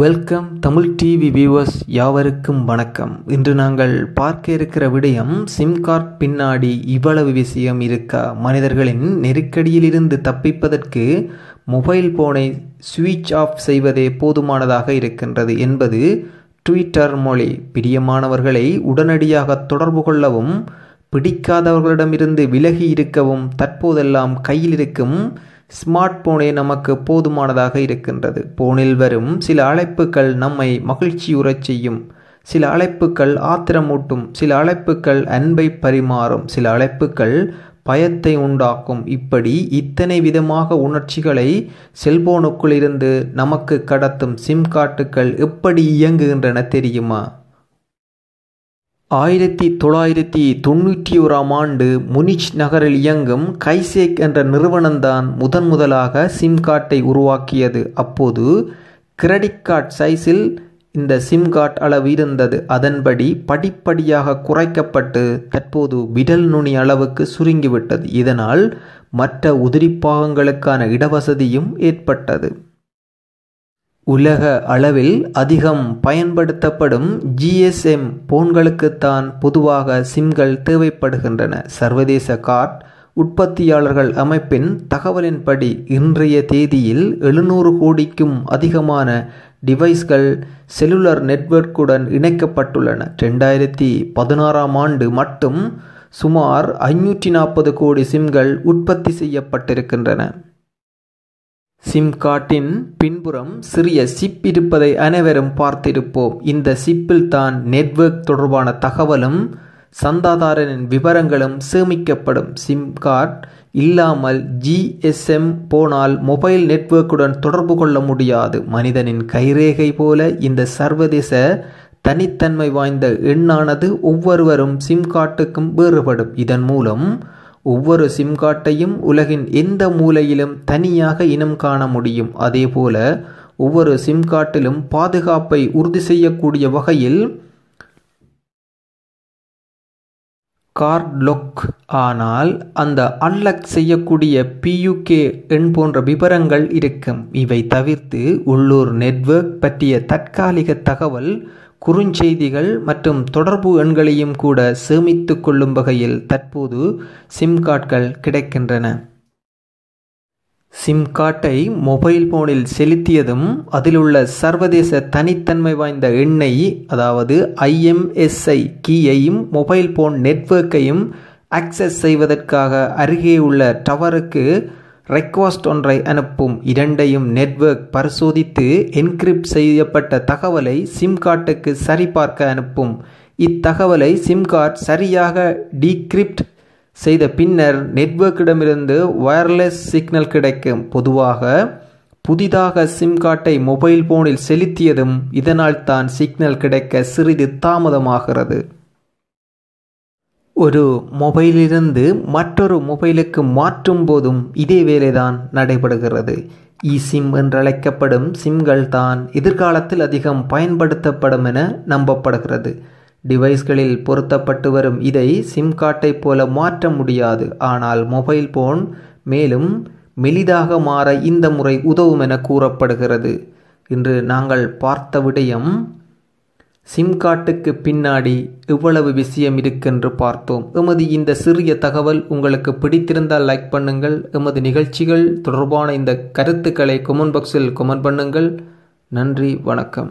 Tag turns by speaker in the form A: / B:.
A: Welcome Tamil TV viewers யாவருக்கும் வணக்கம். இன்று நாங்கள் பார்க்க இருக்கிற விடயம் சிம் கார்ட் பின்னாடி இவ்வளவு விஷயம் இருக்கா? மனிதர்களின் நெருக்கடியிலிருந்து தப்பிப்பதற்கு மொபைல் போனை சுவிட்ச் ஆஃப் செய்வதே போதுமானதாக இருக்கின்றது என்பது ட்விட்டர் மொழி. பிரியமானவர்களை உடனடியாக தொடர்பு கொள்ளவும் பிடிக்காதவர்களிடமிருந்து விலகி இருக்கவும் தற்போதெல்லாம் கையில் இருக்கும் ஸ்மார்ட் போனே நமக்கு போதுமானதாக இருக்கின்றது. போனில் வரும் சில அழைப்புகள் நம்மை மகிழ்ச்சியுறச் செய்யும். சில அழைப்புகள் ஆத்திரமூட்டும். சில அழைப்புகள் அன்பை பரிமாறும். சில அழைப்புகள் பயத்தை உண்டாக்கும். இப்படி இத்தனை விதமாக உணர்ச்சிகளை செல்போனுக்குள் இருந்து நமக்கு கடத்தும் சிம் கார்டுகள் எப்படி இயங்குகின்றன தெரியுமா? ஆயிரத்தி தொள்ளாயிரத்தி தொண்ணூற்றி ஓராம் ஆண்டு முனிச் நகரில் இயங்கும் கைசேக் என்ற நிறுவனம்தான் முதன் முதலாக சிம் கார்டை உருவாக்கியது. அப்போது கிரெடிட் கார்டு சைஸில் இந்த சிம் கார்டு அளவு இருந்தது. அதன்படி படிப்படியாக குறைக்கப்பட்டு தற்போது விடல் நுனி அளவுக்கு சுருங்கிவிட்டது. இதனால் மற்ற உதிரிப்பாகங்களுக்கான இடவசதியும் ஏற்பட்டது. உலக அளவில் அதிகம் பயன்படுத்தப்படும் ஜிஎஸ்எம் போன்களுக்குத்தான் பொதுவாக சிம்கள் தேவைப்படுகின்றன. சர்வதேச கார்ட் உற்பத்தியாளர்கள் அமைப்பின் தகவலின்படி இன்றைய தேதியில் எழுநூறு கோடிக்கும் அதிகமான டிவைஸ்கள் செல்லுலர் நெட்வொர்க்குடன் இணைக்கப்பட்டுள்ளன. ரெண்டாயிரத்தி பதினாறாம் ஆண்டு மட்டும் சுமார் ஐநூற்றி நாற்பது கோடி சிம்கள் உற்பத்தி செய்யப்பட்டிருக்கின்றன. சிம் கார்டின் பின்புறம் சிறிய சிப் இருப்பதை அனைவரும் பார்த்திருப்போம். இந்த சிப்பில் தான் நெட்வொர்க் தொடர்பான தகவலும் சந்தாதாரனின் விவரங்களும் சேமிக்கப்படும். சிம் கார்ட் இல்லாமல் ஜிஎஸ்எம் போனால் மொபைல் நெட்வொர்க்குடன் தொடர்பு கொள்ள முடியாது. மனிதனின் கைரேகை போல இந்த சர்வதேச தனித்தன்மை வாய்ந்த எண்ணானது ஒவ்வொருவரும் சிம் கார்டுக்கும் வேறுபடும். இதன் மூலம் ஒவ்வொரு சிம் கார்டையும் உலகின் எந்த மூலையிலும் தனியாக இனம் காண முடியும். அதேபோல ஒவ்வொரு சிம் கார்டிலும் பாதுகாப்பை உறுதி செய்யக்கூடிய வகையில் கார்ட் லொக் ஆனால் அந்த அன்லக் செய்யக்கூடிய பியூகே எண் போன்ற விவரங்கள் இருக்கும். இவை தவிர்த்து உள்ளூர் நெட்வொர்க் பற்றிய தற்காலிக தகவல் குறுஞ்செய்திகள் மற்றும் தொடர்பு எண்களையும் கூட சேமித்து கொள்ளும் வகையில் தற்போது சிம் கார்டுகள் கிடைக்கின்றன. சிம் கார்டை மொபைல் போனில் செலுத்தியதும் அதில் உள்ள சர்வதேச தனித்தன்மை வாய்ந்த எண்ணை அதாவது ஐஎம்எஸ்ஐ கீயையும் மொபைல் போன் நெட்வொர்க்கையும் ஆக்சஸ் செய்வதற்காக அருகே உள்ள டவருக்கு ரெக்வஸ்ட் ஒன்றை அனுப்பும் இரண்டையும் நெட்வொர்க் பரிசோதித்து என்கிரிப்ட் செய்யப்பட்ட தகவலை சிம் கார்டுக்கு சரிபார்க்க அனுப்பும். இத்தகவலை சிம் கார்டு சரியாக டீக்ரிப்ட் செய்த பின்னர் நெட்வொர்க்கிடமிருந்து வயர்லெஸ் சிக்னல் கிடைக்கும். பொதுவாக புதிதாக சிம் கார்டை மொபைல் போனில் செலுத்தியதும் இதனால் தான் சிக்னல் கிடைக்க சிறிது தாமதமாகிறது. ஒரு மொபைலிலிருந்து மற்றொரு மொபைலுக்கு மாற்றும் போதும் இதே வேலைதான் நடைபெறுகிறது. இ சிம் என்றழைக்கப்படும் சிம்கள் தான் எதிர்காலத்தில் அதிகம் பயன்படுத்தப்படும் என நம்பப்படுகிறது. டிவைஸ்களில் பொருத்தப்பட்டு வரும் இதை சிம் கார்டை போல மாற்ற முடியாது. ஆனால் மொபைல் போன் மேலும் மெலிதாக மாற இந்த முறை உதவும் என கூறப்படுகிறது. இன்று நாங்கள் பார்த்த விடயம் சிம் கார்டுக்கு பின்னாடி இவ்வளவு விஷயம் இருக்கென்று பார்த்தோம். எமது இந்த சிறிய தகவல் உங்களுக்கு பிடித்திருந்தால் லைக் பண்ணுங்கள். எமது நிகழ்ச்சிகள் தொடர்பான இந்த கருத்துக்களை கொமெண்ட் பாக்ஸில் கொமெண்ட் பண்ணுங்கள். நன்றி வணக்கம்.